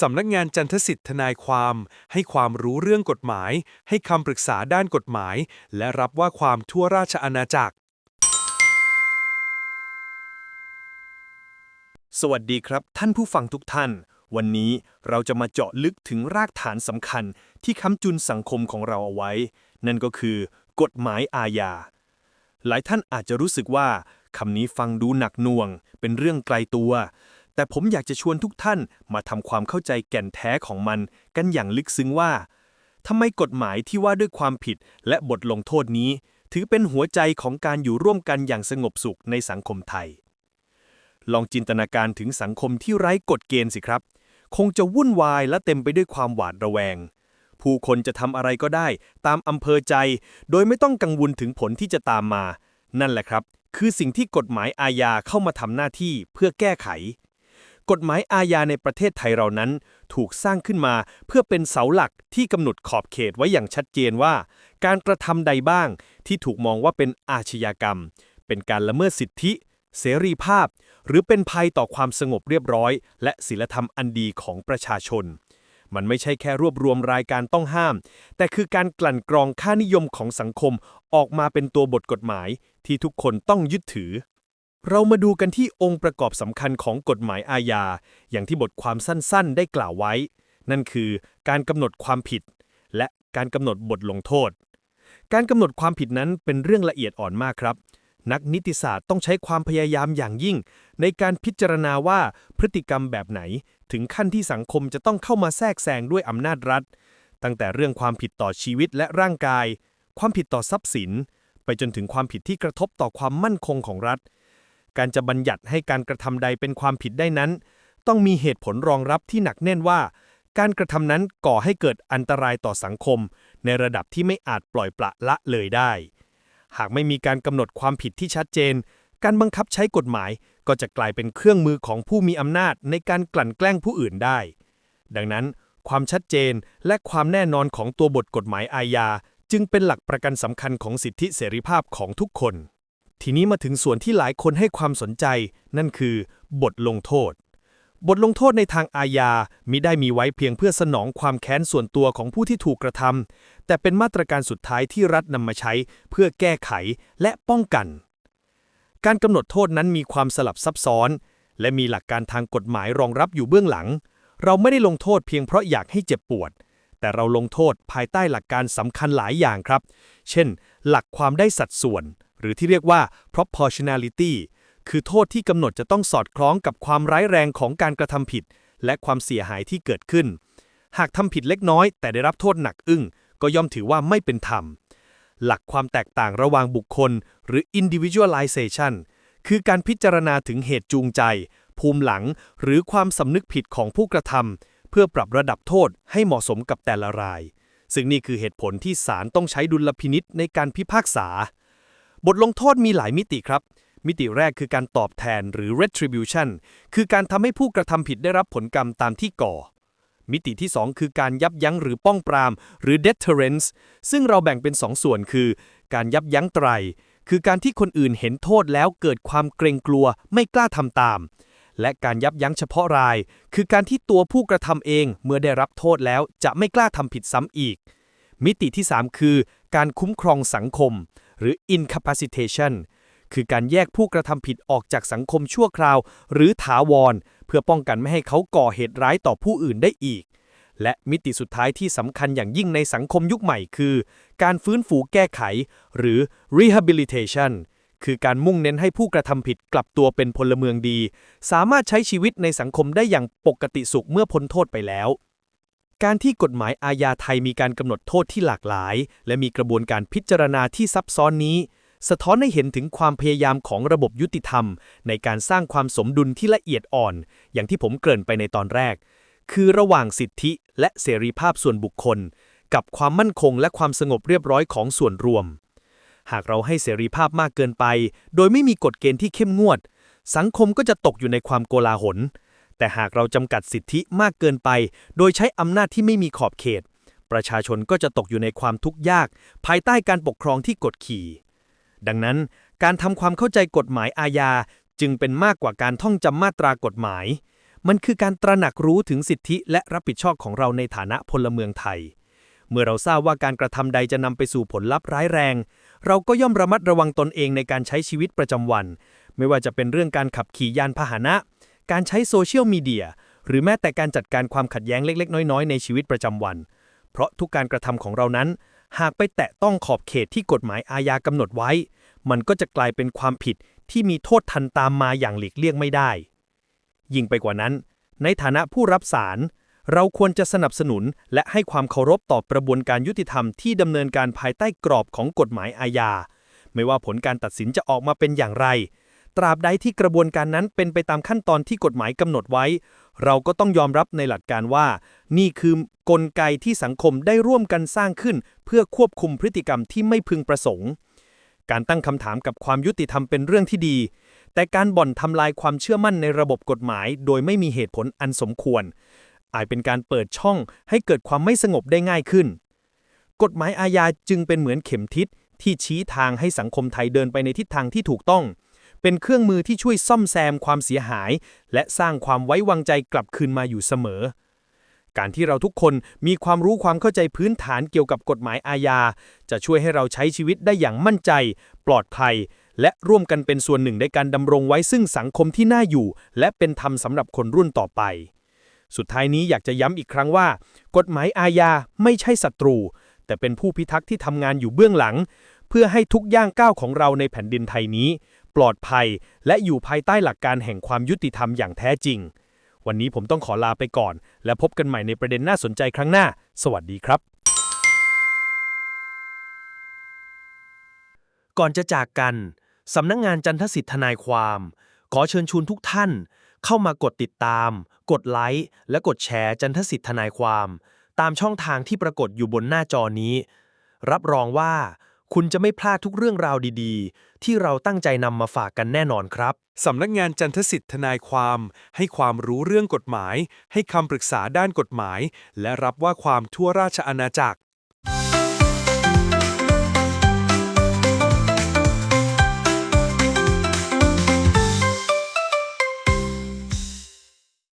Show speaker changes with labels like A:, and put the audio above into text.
A: สำนักงานจันทสิทธิ์ทนายความ ให้ความรู้เรื่องกฎหมาย ให้คำปรึกษาด้านกฎหมาย และรับว่าความทั่วราชอาณาจักร
B: สวัสดีครับ ท่านผู้ฟังทุกท่าน วันนี้เราจะมาเจาะลึกถึงรากฐานสำคัญ ที่ค้ำจุนสังคมของเราเอาไว้ นั่นก็คือกฎหมายอาญา หลายท่านอาจจะรู้สึกว่าคำนี้ฟังดูหนักหน่วง เป็นเรื่องไกลตัว แต่ผมอยากจะชวนทุกท่านมาทำความเข้าใจแก่นแท้ของมันกันอย่างลึกซึ้งว่าทำไมกฎหมายที่ว่าด้วยความผิดและบทลงโทษนี้ ถือเป็นหัวใจของการอยู่ร่วมกันอย่างสงบสุขในสังคมไทย ลองจินตนาการถึงสังคมที่ไร้กฎเกณฑ์สิครับ คงจะวุ่นวายและเต็มไปด้วยความหวาดระแวง ผู้คนจะทำอะไรก็ได้ ตามอำเภอใจ โดยไม่ต้องกังวลถึงผลที่จะตามมา นั่นแหละครับ คือสิ่งที่กฎหมายอาญาเข้ามาทำหน้าที่เพื่อแก้ไข กฎหมายอาญาในประเทศไทยเรานั้น ถูกสร้างขึ้นมาเพื่อเป็นเสาหลักที่กำหนดขอบเขตไว้อย่างชัดเจนว่า การกระทำใดบ้างที่ถูกมองว่าเป็นอาชญากรรม เป็นการละเมิดสิทธิ เสรีภาพ หรือเป็นภัยต่อความสงบเรียบร้อย และศีลธรรมอันดีของประชาชน มันไม่ใช่แค่รวบรวมรายการต้องห้าม แต่คือการกลั่นกรองค่านิยมของสังคมออกมาเป็นตัวบทกฎหมายที่ทุกคนต้องยึดถือ เรามาดูกันที่องค์ประกอบสำคัญของกฎหมายอาญา อย่างที่บทความสั้นๆ ได้กล่าวไว้ นั่นคือการกำหนดความผิด และการกำหนดบทลงโทษ การกำหนดความผิดนั้นเป็นเรื่องละเอียดอ่อนมากครับ นักนิติศาสตร์ต้องใช้ความพยายามอย่างยิ่ง ในการพิจารณาว่าพฤติกรรมแบบไหน ถึงขั้นที่สังคมจะต้องเข้ามาแทรกแซงด้วยอำนาจรัฐ ตั้งแต่เรื่องความผิดต่อชีวิตและร่างกาย ความผิดต่อทรัพย์สิน ไปจนถึงความผิดที่กระทบต่อความมั่นคงของรัฐ การจะบัญญัติให้การกระทำใดเป็นความผิดได้นั้น ต้องมีเหตุผลรองรับที่หนักแน่นว่า การกระทำนั้นก่อให้เกิดอันตรายต่อสังคม ในระดับที่ไม่อาจปล่อยปละละเลยได้ หากไม่มีการกำหนดความผิดที่ชัดเจน การบังคับใช้กฎหมายก็จะกลายเป็นเครื่องมือของผู้มีอำนาจในการกลั่นแกล้งผู้อื่นได้ ดังนั้น ความชัดเจนและความแน่นอนของตัวบทกฎหมายอาญาจึงเป็นหลักประกันสำคัญของสิทธิเสรีภาพของทุกคน ทีนี้มาถึงส่วนที่หลายคนให้ความสนใจ นั่นคือบทลงโทษ บทลงโทษในทางอาญามิได้มีไว้เพียงเพื่อสนองความแค้นส่วนตัวของผู้ที่ถูกกระทำแต่เป็นมาตรการสุดท้ายที่รัฐนำมาใช้เพื่อแก้ไขและป้องกัน การกำหนดโทษนั้นมีความสลับซับซ้อน และมีหลักการทางกฎหมายรองรับอยู่เบื้องหลัง เราไม่ได้ลงโทษเพียงเพราะอยากให้เจ็บปวด แต่เราลงโทษภายใต้หลักการสำคัญหลายอย่างครับ เช่น หลักความได้สัดส่วน หรือที่เรียกว่า proportionality คือโทษที่กำหนดจะต้องสอดคล้องกับความร้ายแรงของการกระทำผิด และความเสียหายที่เกิดขึ้น หากทำผิดเล็กน้อย แต่ได้รับโทษหนักอึ้ง ก็ย่อมถือว่าไม่เป็นธรรม หลักความแตกต่างระหว่างบุคคล หรือ individualization คือการพิจารณาถึงเหตุจูงใจ ภูมิหลัง หรือความสำนึกผิดของผู้กระทำเพื่อปรับระดับโทษให้เหมาะสมกับแต่ละราย ซึ่งนี่คือเหตุผลที่ศาลต้องใช้ดุลพินิษในการพิพากษา บทลงโทษมีหลายมิติครับ มิติแรกคือการตอบแทนหรือ retribution คือการทำให้ผู้กระทำผิดได้รับผลกรรมตามที่ก่อ มิติที่ 2 คือการยับยั้งหรือป้องปราม หรือ deterrence ซึ่งเราแบ่งเป็น2ส่วนคือ การยับยั้งไตร คือการที่คนอื่นเห็นโทษแล้วเกิดความเกรงกลัวไม่กล้าทำตาม และการยับยั้งเฉพาะราย คือการที่ตัวผู้กระทำเองเมื่อได้รับโทษแล้วจะไม่กล้าทำผิดซ้ำอีก มิติที่ 3 คือ การคุ้มครองสังคม หรือ incapacitation คือการแยกผู้กระทำผิดออกจากสังคมชั่วคราว หรือถาวร เพื่อป้องกันไม่ให้เขาก่อเหตุร้ายต่อผู้อื่นได้อีก และมิติสุดท้ายที่สำคัญอย่างยิ่งในสังคมยุคใหม่คือ การฟื้นฟูแก้ไข หรือ rehabilitation คือการมุ่งเน้นให้ผู้กระทำผิดกลับตัวเป็นพลเมืองดี สามารถใช้ชีวิตในสังคมได้อย่างปกติสุขเมื่อพ้นโทษไปแล้ว การที่กฎหมายอาญาไทยมีการกำหนดโทษที่หลากหลาย และมีกระบวนการพิจารณาที่ซับซ้อนนี้ สะท้อนให้เห็นถึงความพยายามของระบบยุติธรรม ในการสร้างความสมดุลที่ละเอียดอ่อน อย่างที่ผมเกริ่นไปในตอนแรก คือระหว่างสิทธิและเสรีภาพส่วนบุคคล กับความมั่นคงและความสงบเรียบร้อยของส่วนรวม หากเราให้เสรีภาพมากเกินไป โดยไม่มีกฎเกณฑ์ที่เข้มงวด สังคมก็จะตกอยู่ในความโกลาหล แต่หากเราจำกัดสิทธิมากเกินไป โดยใช้อำนาจที่ไม่มีขอบเขต ประชาชนก็จะตกอยู่ในความทุกข์ยาก ภายใต้การปกครองที่กดขี่ ดังนั้น การทำความเข้าใจกฎหมายอาญาจึงเป็นมากกว่าการท่องจำมาตรากฎหมาย มันคือการตระหนักรู้ถึงสิทธิและรับผิดชอบของเราในฐานะพลเมืองไทย เมื่อเราทราบว่าการกระทำใดจะนำไปสู่ผลลัพธ์ร้ายแรง เราก็ย่อมระมัดระวังตนเองในการใช้ชีวิตประจำวัน ไม่ว่าจะเป็นเรื่องการขับขี่ยานพาหนะ การใช้โซเชียลมีเดียหรือแม้แต่การจัดการความขัดแย้งเล็ก ๆ น้อย ๆ ในชีวิตประจำวัน เพราะทุกการกระทำของเรานั้น หากไปแตะต้องขอบเขตที่กฎหมายอาญากำหนดไว้ มันก็จะกลายเป็นความผิดที่มีโทษทันตามมาอย่างหลีกเลี่ยงไม่ได้ ยิ่งไปกว่านั้น ในฐานะผู้รับสารเราควรจะสนับสนุนและให้ความเคารพต่อกระบวนการยุติธรรมที่ดำเนินการภายใต้กรอบของกฎหมายอาญา ไม่ว่าผลการตัดสินจะออกมาเป็นอย่างไร ตราบใดที่กระบวนการนั้นเป็นไปตามขั้นตอนที่กฎหมายกำหนดไว้ เราก็ต้องยอมรับในหลักการว่า นี่คือกลไกที่สังคมได้ร่วมกันสร้างขึ้น เพื่อควบคุมพฤติกรรมที่ไม่พึงประสงค์ การตั้งคำถามกับความยุติธรรมเป็นเรื่องที่ดี แต่การบ่อนทำลายความเชื่อมั่นในระบบกฎหมาย โดยไม่มีเหตุผลอันสมควร อาจเป็นการเปิดช่องให้เกิดความไม่สงบได้ง่ายขึ้น กฎหมายอาญาจึงเป็นเหมือนเข็มทิศที่ชี้ทางให้สังคมไทยเดินไปในทิศทางที่ถูกต้อง เป็นเครื่องมือที่ช่วยซ่อมแซมความเสียหาย และสร้างความไว้วางใจกลับคืนมาอยู่เสมอ การที่เราทุกคนมีความรู้ความเข้าใจพื้นฐานเกี่ยวกับกฎหมายอาญา จะช่วยให้เราใช้ชีวิตได้อย่างมั่นใจ ปลอดภัย และร่วมกันเป็นส่วนหนึ่งในการดำรงไว้ซึ่งสังคมที่น่าอยู่ และเป็นธรรมสำหรับคนรุ่นต่อไป สุดท้ายนี้อยากจะย้ำอีกครั้งว่า กฎหมายอาญาไม่ใช่ศัตรู แต่เป็นผู้พิทักษ์ที่ทำงานอยู่เบื้องหลัง เพื่อให้ทุกย่างก้าวของเราในแผ่นดินไทยนี้ ปลอดภัย และอยู่ภายใต้หลักการแห่งความยุติธรรมอย่างแท้จริง วันนี้ผมต้องขอลาไปก่อน และพบกันใหม่ในประเด็นน่าสนใจครั้งหน้า สวัสดีครับ ก่อนจะจากกันสำนักงงานจันทสิทธิทนายความ ขอเชิญชวนทุกท่าน เข้ามากดติดตาม กดไลค์และกดแชร์จันทสิทธิทนายความ ตามช่องทางที่ปรากฏอยู่บนหน้าจอนี้ รับรองว่า คุณจะไม่พลาดทุกเรื่องราวดีๆ ที่เราตั้งใจนำมาฝากกันแน่นอนครับ
A: สำนักงานจันทสิทธิ์ทนายความ ให้ความรู้เรื่องกฎหมาย ให้คำปรึกษาด้านกฎหมาย และรับว่าความทั่วราชอาณาจักร